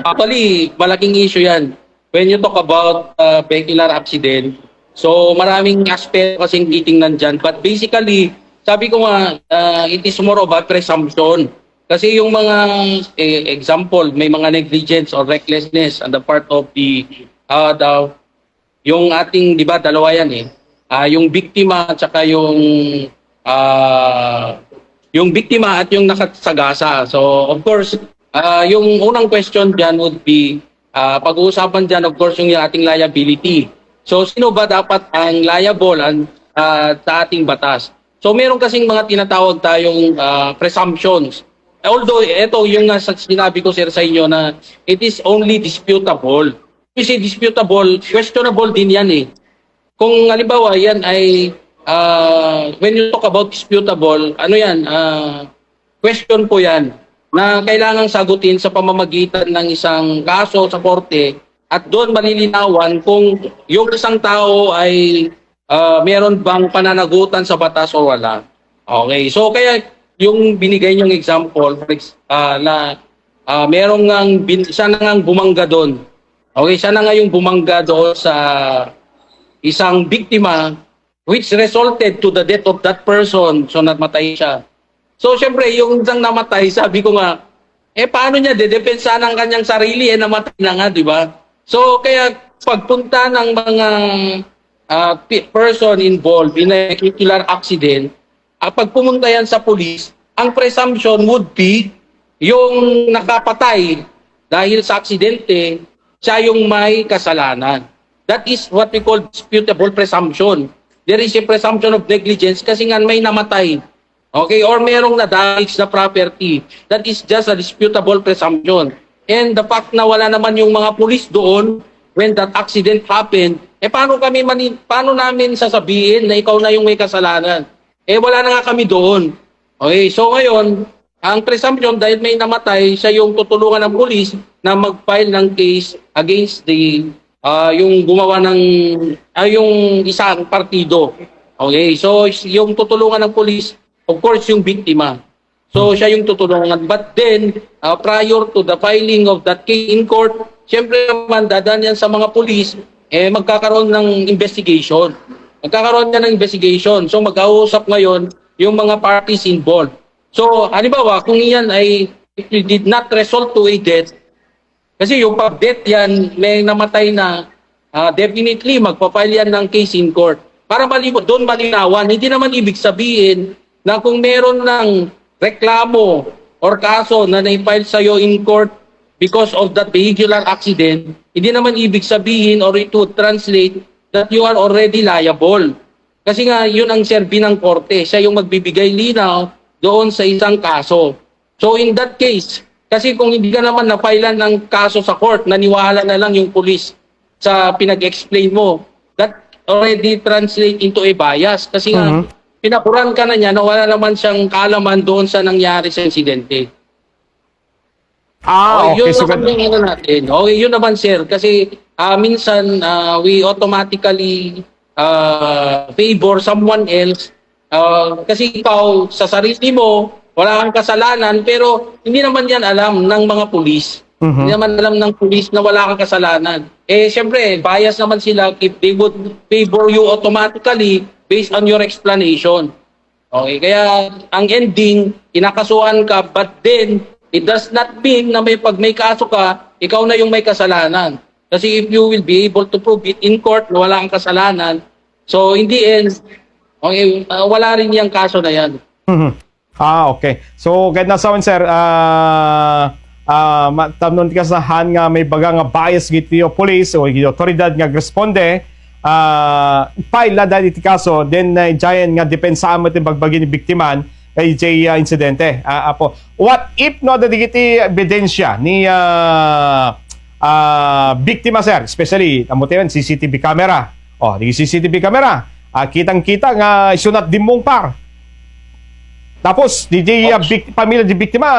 actually, malaking issue yan. When you talk about uh, vehicular accident, so maraming aspect kasing titingnan dyan. But basically, sabi ko nga, uh, it is more of a presumption. Kasi yung mga eh, example, may mga negligence or recklessness on the part of the, uh, the yung ating, di ba, dalawa yan eh. Ah, yung biktima at saka yung ah yung biktima at yung nakasagasa. So, of course, ah yung unang question dyan would be, ah pag-uusapan dyan, of course, yung ating liability. So, sino ba dapat ang liable ang, ah, sa ating batas? So, meron kasing mga tinatawag tayong ah, presumptions. Although, ito yung nasa sinabi ko sir sa inyo na it is only disputable. Kasi disputable, questionable din yan eh. Kung halimbawa yan ay ah, when you talk about disputable, ano yan, ah, question po yan na kailangang sagutin sa pamamagitan ng isang kaso sa korte at doon malilinawan kung yung isang tao ay ah, meron bang pananagutan sa batas o wala. Okay, so kaya yung binigay niyong example ah, na ah, merong ngang siya na ngang bumangga doon. Okay, siya na nga yung bumangga doon sa isang biktima which resulted to the death of that person so namatay siya. So syempre yung isang namatay, sabi ko nga, eh paano niya dedepensa ng kanyang sarili eh namatay na nga, di ba? So kaya pagpunta ng mga pe- person involved in a vehicular accident, ah, pag pumunta yan sa police, ang presumption would be yung nakapatay dahil sa aksidente, siya yung may kasalanan. That is what we call disputable presumption. There is a presumption of negligence kasi nga may namatay. Okay? Or merong na-damage na property. That is just a disputable presumption. And the fact na wala naman yung mga pulis doon when that accident happened, eh paano kami mani, paano namin sasabihin na ikaw na yung may kasalanan? Eh wala na nga kami doon. Okay, so ngayon, ang presumption dahil may namatay, siya yung tutulungan ng pulis na mag-file ng case against the ah, yung gumawa ng ah, yung isang partido. Okay, so yung tutulungan ng pulis, of course yung biktima. So siya yung tutulungan. But then, ah, prior to the filing of that case in court, syempre naman dadaan yan sa mga pulis, eh magkakaroon ng investigation. Magkakaroon yan ng investigation. So mag-ausap ngayon yung mga parties involved. So, halimbawa, kung iyan ay did not result to a death, kasi yung pag-death yan, may namatay na, ah, definitely magpapile yan ng case in court. Para mali doon malinawan, hindi naman ibig sabihin na kung meron ng reklamo or kaso na na-file sa'yo in court because of that vehicular accident, hindi naman ibig sabihin or it would translate that you are already liable. Kasi nga, yun ang serbi ng korte. Siya yung magbibigay linaw doon sa isang kaso. So in that case, kasi kung hindi ka naman na-filean ng kaso sa court, naniwala na lang yung police sa pinag-explain mo, that already translate into a bias. Kasi nga, pinapuran ka na niya na wala naman siyang kaalaman doon sa nangyari sa insidente. Ah, okay. yun So, naman yung ano natin. Okay, yun naman sir. Kasi ah, minsan ah, we automatically ah, favor someone else. Ah, kasi ikaw sa sarili mo, wala kang kasalanan pero hindi naman yan alam ng mga pulis. Mhm. Hindi naman alam ng pulis na wala kang kasalanan. Eh syempre, bias naman sila if they would favor you automatically based on your explanation. Okay, kaya ang ending, inakasuhan ka, but then, it does not mean na may pag may kaso ka, ikaw na yung may kasalanan. Kasi if you will be able to prove it in court na wala kang kasalanan, so in the end, okay, uh, wala rin yung kaso na yan. Mhm. Ah, okay. So, kahit nasa sir, ah, ah, matamnon ka sa han nga may baga nga bias giti o police o giti otoridad nga responde, ah, file na dahil iti kaso, then na giant nga depensa mo iti bagbagi ni biktiman kay J ah, insidente. Ah, apo. What if no da digiti ebidensya ni ah, ah, biktima sir, especially amo tayo CCTV camera. Oh, di CCTV camera. Ah, kitang-kita nga isunat dimong par. Tapos, DJ uh, bik, pamilya di biktima,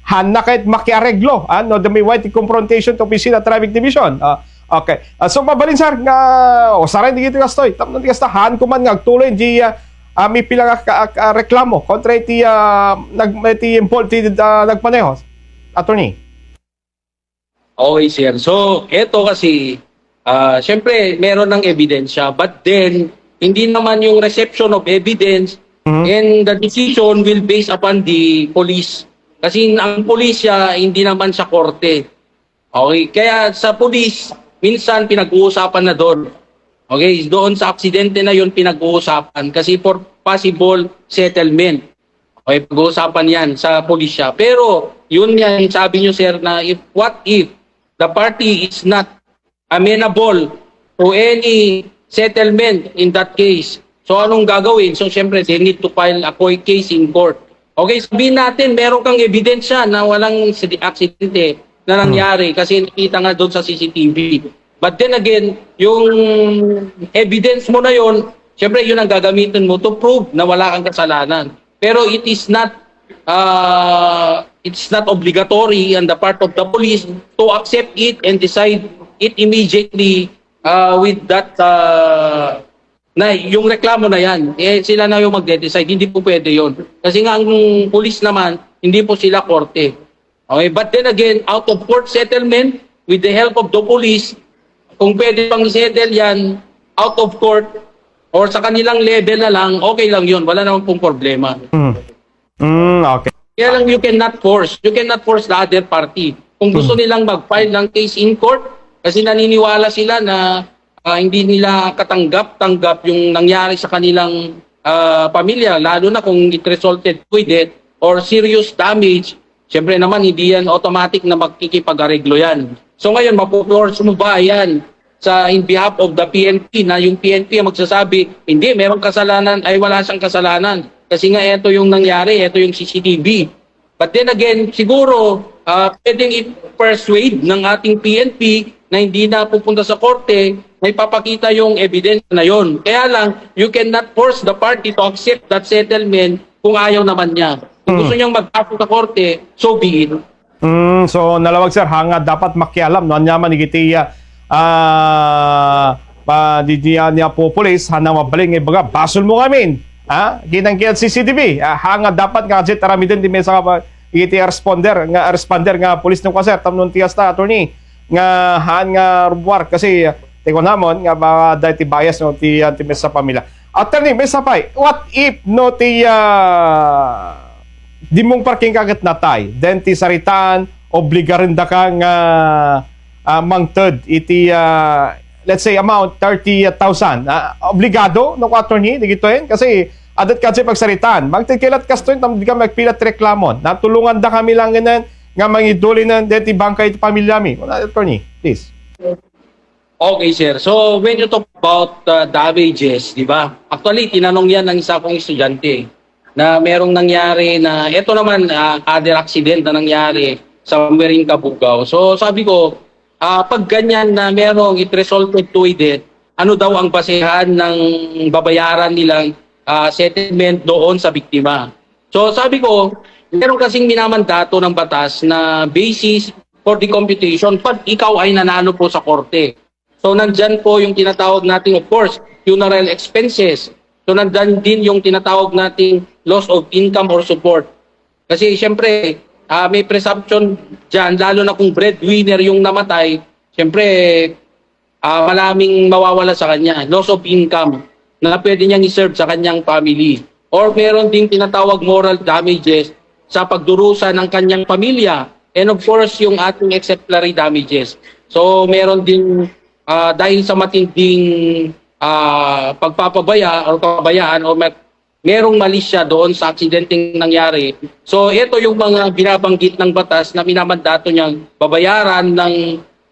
hana kahit makiareglo. Ano, the may white confrontation to opisina traffic division. Ah, okay. Ah, so, mabalin sir, nga, o saray di gito gastoy. Tapos, di gasta, han kuman nga, tuloy, di, uh, may pila ka, ka- ka- reklamo kontra iti, uh, nag, iti involved, iti, uh, nagpaneho. Attorney. Okay, sir. So, eto kasi, ah syempre, meron ng ebidensya. But then, hindi naman yung reception of evidence and the decision will base upon the police. Kasi ang police siya, hindi naman sa korte. Okay, kaya sa police, minsan pinag-uusapan na doon. Okay, doon sa aksidente na yun pinag-uusapan kasi for possible settlement. Okay, pag-uusapan yan sa pulisya. Pero, yun yan, sabi nyo sir, na if, what if the party is not amenable to any settlement in that case? So, anong gagawin? So, syempre, they need to file a court case in court. Okay, sabihin natin, meron kang ebidensya na walang aksidente na nangyari kasi nakita nga doon sa CCTV. But then again, yung evidence mo na yon, syempre yun ang gagamitin mo to prove na wala kang kasalanan. Pero it is not uh, it's not obligatory on the part of the police to accept it and decide it immediately uh, with that uh, na yung reklamo na yan, eh sila na yung magde-decide, hindi po pwede yon. Kasi nga ang police naman, hindi po sila korte. Okay, but then again, out of court settlement, with the help of the police, kung pwede pang settle yan, out of court, or sa kanilang level na lang, okay lang yun, wala naman pong problema. Mm. Mm, okay. Kaya lang you cannot force, you cannot force the other party. Kung gusto nilang mag-file ng case in court, kasi naniniwala sila na ah, hindi nila katanggap-tanggap yung nangyari sa kanilang ah, pamilya, lalo na kung it resulted with it or serious damage, syempre naman hindi yan automatic na magkikipag-areglo yan. So ngayon, mapuforce mo ba yan sa in behalf of the PNP na yung PNP ang magsasabi, hindi, merong kasalanan, ay wala siyang kasalanan. Kasi nga ito yung nangyari, ito yung CCTV. But then again, siguro, ah pwedeng i-persuade ng ating PNP na hindi na pupunta sa korte, may papakita yung evidence na yon. Kaya lang, you cannot force the party to accept that settlement kung ayaw naman niya. Kung gusto niyang mag-apo sa korte, so be it. Mm, so nalawag sir hanga dapat makialam no? Anya man igitiya ah pa di niya niya po pulis hana mabaling nga baga basol mo kamin ha? Ginang kaya CCTV ah, hanga dapat nga jet arami din di mesa ka igitiya responder nga responder nga pulis no sir tamnon tiyas ta attorney nga han nga rubuar kasi tiko namon nga ba dati bias no ti ti mesa pamilya. Attorney mesa pay what if no ti ah, di mong parking kagat natay then ti saritaan obligarin da ka nga uh, mangted iti ah, let's say amount 30,000 Ah, obligado no attorney digitoin kasi adat kasi pagsaritaan magtikilat kasto tam di ka magpilat reklamon. Natulungan da kami lang ganan nga mangiduli ng deti bangka iti pamilya mi. Attorney please. Okay, sir. So, when you talk about uh, damages, di ba? Actually, tinanong yan ng isa kong estudyante na merong nangyari na, ito naman, uh, other accident na nangyari somewhere in Kabugao. So, sabi ko, ah, pag ganyan na merong it resulted to a death, ano daw ang basehan ng babayaran nilang ah, settlement doon sa biktima? So, sabi ko, meron kasing minamandato ng batas na basis for the computation pag ikaw ay nanalo po sa korte. So nandyan po yung tinatawag nating of course funeral expenses. So nandyan din yung tinatawag nating loss of income or support. Kasi siyempre ah, may presumption dyan lalo na kung breadwinner yung namatay, siyempre ah, malaming mawawala sa kanya. Loss of income na pwede niyang iserve sa kanyang family. Or meron ding tinatawag moral damages sa pagdurusa ng kanyang pamilya. And of course, yung ating exemplary damages. So meron din ah, dahil sa matinding ah, pagpapabaya or kabayaan o merong mali siya doon sa aksidenteng nangyari. So ito yung mga binabanggit ng batas na minamandato niyang babayaran ng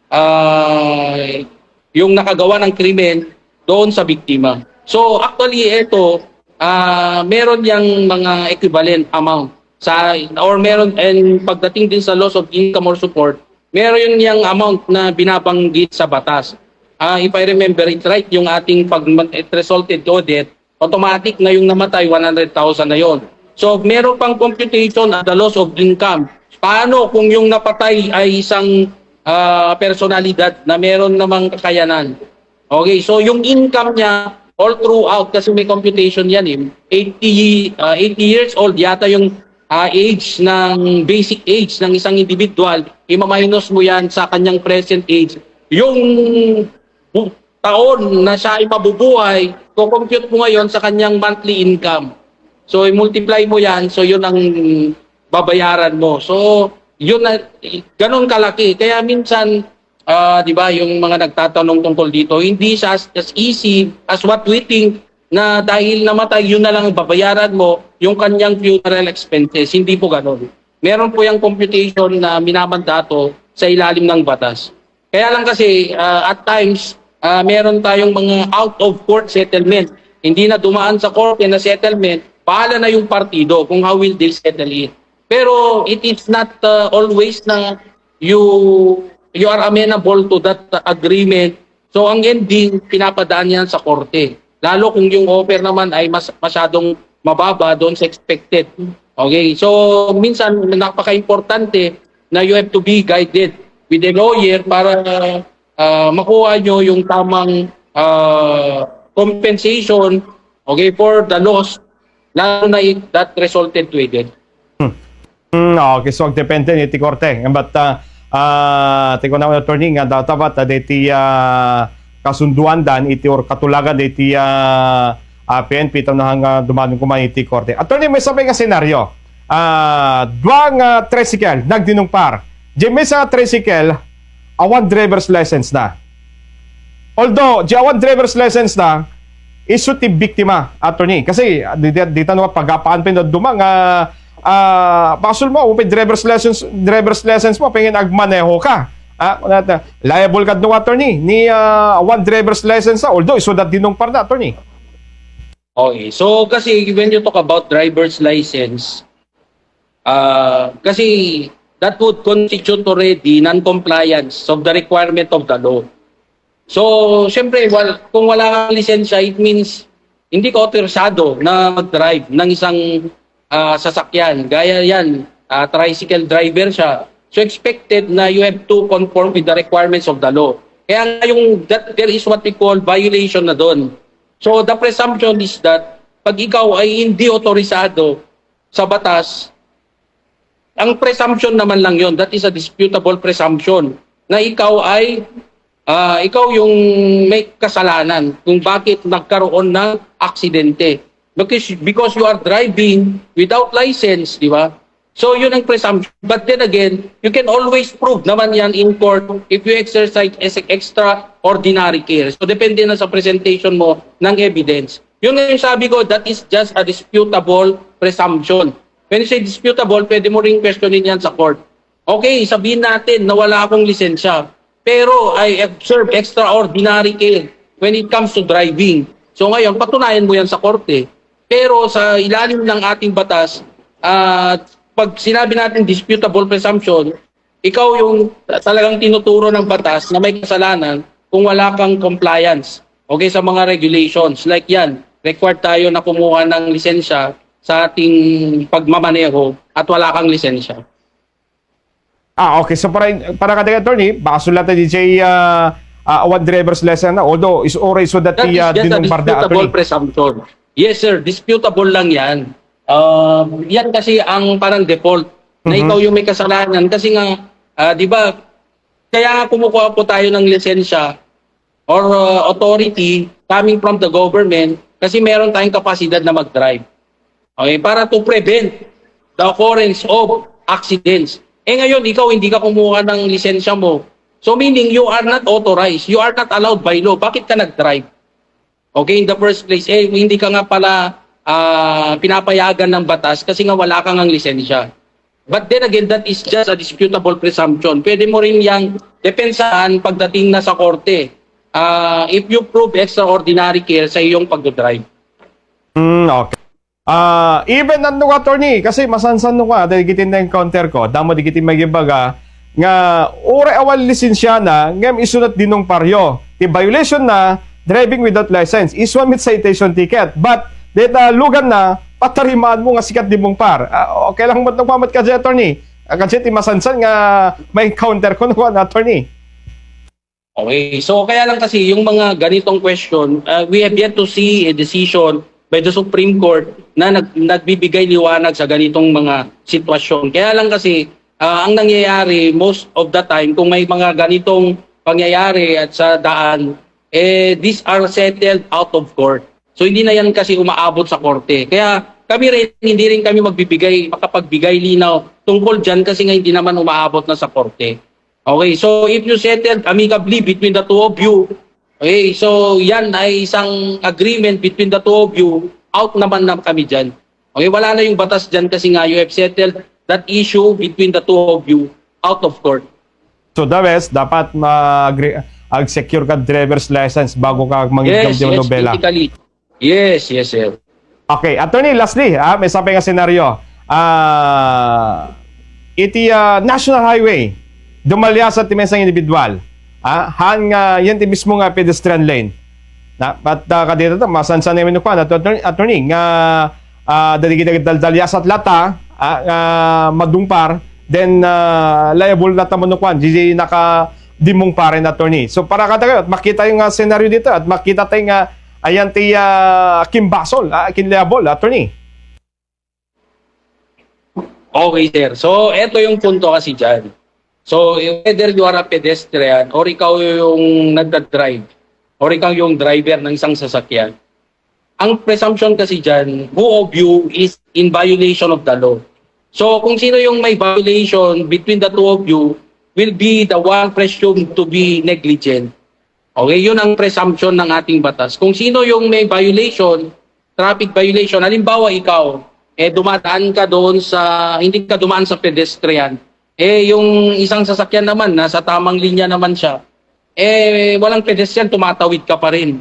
ah, yung nakagawa ng krimen doon sa biktima. So actually ito ah meron yang mga equivalent amount sa or meron and pagdating din sa loss of income or support, meron yang amount na binabanggit sa batas. Ah if I remember it right, yung ating pag resulted death, automatic na yung namatay 100,000 na yon. So meron pang computation at the loss of income. Paano kung yung napatay ay isang ah, personalidad na meron namang kakayanan? Okay, so yung income niya all throughout kasi may computation yan eh. 80 ah, 80 years old yata yung ah, age ng basic age ng isang individual, i-minus mo yan sa kanyang present age, yung taon na siya ay mabubuhay, kukompute mo ngayon sa kanyang monthly income. So, i-multiply mo yan, so yun ang babayaran mo. So, yun na, ganun kalaki. Kaya minsan, ah, di ba, yung mga nagtatanong tungkol dito, hindi siya as, as easy as what we think na dahil namatay, yun na lang ang babayaran mo, yung kanyang funeral expenses. Hindi po ganun. Meron po yung computation na minamandato sa ilalim ng batas. Kaya lang kasi, ah, at times, ah, meron tayong mga out-of-court settlement. Hindi na dumaan sa korte na settlement, bahala na yung partido kung how will they settle it. Pero it is not uh, always na you you are amenable to that uh, agreement. So ang ending, pinapadaan yan sa korte. Lalo kung yung offer naman ay mas, masyadong mababa doon sa expected. Okay, so minsan napaka-importante na you have to be guided with a lawyer para uh, makuha nyo yung tamang uh, compensation okay, for the loss lalo na if that resulted to a death. Mm, okay, so depende ni ti korte. But uh, uh, tingko na attorney nga daw tapat uh, diti uh, kasunduan dan iti or katulagan diti uh, uh, PNP ito na hanga dumanong kumain iti korte. Attorney, may sabi nga senaryo. Uh, duwang uh, tricycle nagdinumpar. Di may sa tricycle awan driver's license na. Although, di awan driver's license na, isu ti biktima, attorney. Kasi, di, di, di tanong pagkapaan pa dumang, ah, ah, pasul mo, upay driver's license, driver's license mo, pingin agmaneho ka. Ah, kunata, liable ka no attorney, ni ah, one driver's license na, although isu dat dinong par na, attorney. Okay. So kasi when you talk about driver's license, uh, kasi that would constitute already non-compliance of the requirement of the law. So, syempre, wal, kung wala kang lisensya, it means hindi ka otorisado na mag-drive ng isang ah, sasakyan. Gaya yan, ah, tricycle driver siya. So, expected na you have to conform with the requirements of the law. Kaya yung, that, there is what we call violation na doon. So, the presumption is that pag ikaw ay hindi otorisado sa batas, ang presumption naman lang yon that is a disputable presumption na ikaw ay ah, ikaw yung may kasalanan kung bakit nagkaroon ng aksidente. Because because you are driving without license di ba? So yun ang presumption. But then again you can always prove naman yan in court if you exercise ex- extraordinary care. So depende na sa presentation mo ng evidence. Yun nga yung sabi ko that is just a disputable presumption When you say disputable, pwede mo ring questionin yan sa court. Okay, sabihin natin na wala akong lisensya. Pero I observe extraordinary care when it comes to driving. So ngayon, patunayan mo yan sa korte. Pero sa ilalim ng ating batas, at pag sinabi natin disputable presumption, ikaw yung talagang tinuturo ng batas na may kasalanan kung wala kang compliance okay, sa mga regulations. Like yan, required tayo na kumuha ng lisensya sa ating pagmamaneho at wala kang lisensya. Ah, okay. So para para ka attorney, baka sulat na DJ uh, uh, one driver's lesson na although is already so that That the uh, just a dinong barda disputable attorney. presumption. Yes, sir. Disputable lang yan. Um, yan kasi ang parang default na Mhm. ikaw yung may kasalanan. Kasi nga, ah, di ba, kaya nga kumukuha po tayo ng lisensya or uh, authority coming from the government kasi meron tayong kapasidad na mag-drive. Okay, para to prevent the occurrence of accidents. Eh ngayon, ikaw hindi ka kumuha ng lisensya mo. So meaning you are not authorized. You are not allowed by law. Bakit ka nag-drive? Okay, in the first place, eh, hindi ka nga pala ah, pinapayagan ng batas kasi nga wala kang ang lisensya. But then again, that is just a disputable presumption. Pwede mo rin yang depensahan pagdating na sa korte. Ah, if you prove extraordinary care sa iyong pag-drive. Mm, okay. Ah, even nando attorney kasi masansan no ka dahil gitin na encounter ko, damo di gitin magibaga nga ore awal lisensya na ngem isunat dinong paryo. Ti violation na driving without license iswan with citation ticket but data lugan na patarimaan mo nga sikat di mong par. Ah, okay lang mo nagpamat ka dyan, attorney. Ah, Kasi ti masansan nga may encounter ko no na attorney. Okay, so kaya lang kasi yung mga ganitong question, uh, we have yet to see a decision by the Supreme Court na nag, nagbibigay liwanag sa ganitong mga sitwasyon. Kaya lang kasi ah, ang nangyayari most of the time kung may mga ganitong pangyayari at sa daan eh these are settled out of court. So hindi na yan kasi umaabot sa korte. Kaya kami rin hindi rin kami magbibigay makapagbigay linaw tungkol diyan kasi nga hindi naman umaabot na sa korte. Okay, so if you settled amicably between the two of you, okay, so yan ay isang agreement between the two of you, out naman na kami dyan. Okay, wala na yung batas dyan kasi nga you have settled that issue between the two of you out of court. So the best, dapat mag-secure ka driver's license bago ka manginom Yes, yes, nobela. basically. Yes, yes, sir. Okay, attorney, lastly, ah, may sabi nga senaryo. Ah, iti ah, National Highway, dumalya sa timensang individual. Ah, han nga, yan ti mismo nga pedestrian lane. Na, at uh, kadito to, masansan namin ko na attorney, nga uh, daligid daldalya sa lata, ah, nga madumpar, then uh, liable na tamo no kwan, di naka dimong pa rin attorney. So para kada kayo, at makita yung uh, senaryo dito at makita tayo nga ayan ti uh, kimbasol, uh, kinliable, attorney. Okay, sir. So, eto yung punto kasi dyan. So, whether you are a pedestrian or ikaw yung nagda-drive or ikaw yung driver ng isang sasakyan, ang presumption kasi dyan, who of you is in violation of the law. So, kung sino yung may violation between the two of you will be the one presumed to be negligent. Okay, yun ang presumption ng ating batas. Kung sino yung may violation, traffic violation, halimbawa ikaw, eh dumadaan ka doon sa, hindi ka dumaan sa pedestrian, eh yung isang sasakyan naman, nasa tamang linya naman siya, eh walang pedestrian, tumatawid ka pa rin.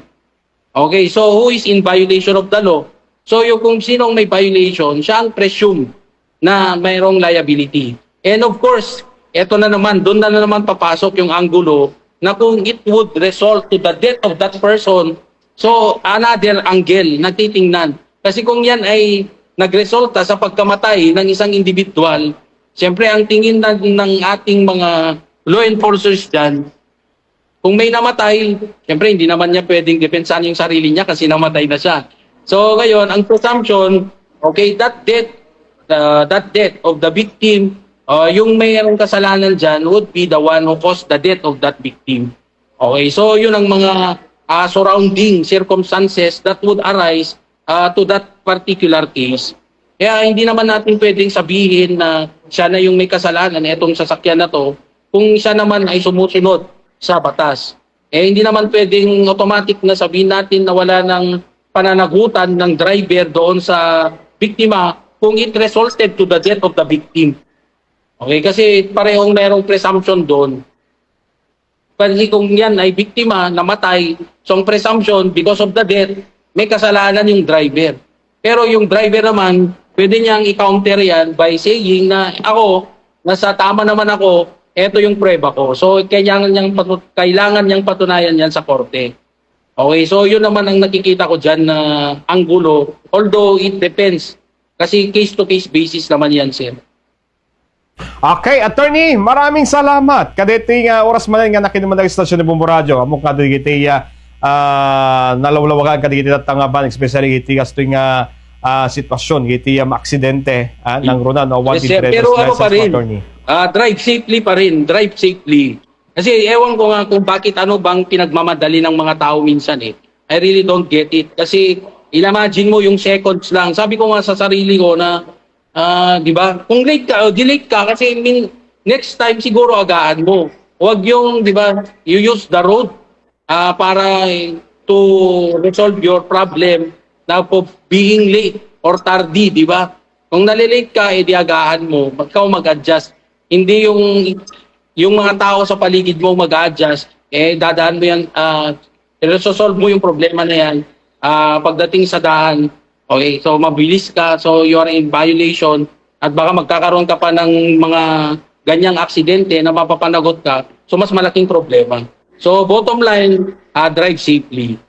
Okay, so who is in violation of the law? So yung kung sinong may violation, siya ang presume na mayroong liability. And of course, eto na naman, doon na, na naman papasok yung anggulo na kung it would result to the death of that person, so another angle na titingnan. Kasi kung yan ay nagresulta sa pagkamatay ng isang individual, siyempre ang tingin na, ng ating mga law enforcers dyan, kung may namatay, siyempre hindi naman niya pwedeng depensahan yung sarili niya kasi namatay na siya. So ngayon, ang presumption, okay, that death, uh, that death of the victim, uh, yung mayroong kasalanan dyan would be the one who caused the death of that victim. Okay, so yun ang mga uh, surrounding circumstances that would arise uh, to that particular case. Kaya hindi naman natin pwedeng sabihin na siya na yung may kasalanan, etong sasakyan na to, kung siya naman ay sumusunod sa batas. Eh hindi naman pwedeng automatic na sabihin natin na wala ng pananagutan ng driver doon sa biktima kung it resulted to the death of the victim. Okay, kasi parehong merong presumption doon. Kasi kung yan ay biktima, namatay, so ang presumption, because of the death, may kasalanan yung driver. Pero yung driver naman, pwede niyang i-counter yan by saying na ako, nasa tama naman ako, eto yung prueba ko. So, kailangan niyang, kailangan niyang patunayan yan sa korte. Okay, so yun naman ang nakikita ko dyan na anggulo, although it depends. Kasi case-to-case basis naman yan, sir. Okay, attorney, maraming salamat. Kaditi nga oras man nga nakinuman ng istasyon ni Bumbo Radio. Amo kaditi ya uh, nalawlawagan kaditi tangaban especially iti kas nga ah, sitwasyon iti uh, aksidente ah, ng Ronan o one Yes, sir. Pero ano pa rin, ah, drive safely pa rin, drive safely. Kasi ewan ko nga kung bakit ano bang pinagmamadali ng mga tao minsan eh. I really don't get it. Kasi imagine mo yung seconds lang. Sabi ko nga sa sarili ko na, ah, di ba, kung late ka, o delete ka kasi min, next time siguro agaan mo. Huwag yung, di ba, you use the road ah, para eh, to resolve your problem na po being late or tardy, di ba? Kung nalilate ka, edi agahan mo, ikaw mag-adjust. Hindi yung yung mga tao sa paligid mo mag-adjust, eh dadaan mo yan, uh, resolve mo yung problema na yan ah, pagdating sa daan. Okay, so mabilis ka, so you are in violation at baka magkakaroon ka pa ng mga ganyang aksidente na mapapanagot ka, so mas malaking problema. So bottom line, ah, drive safely.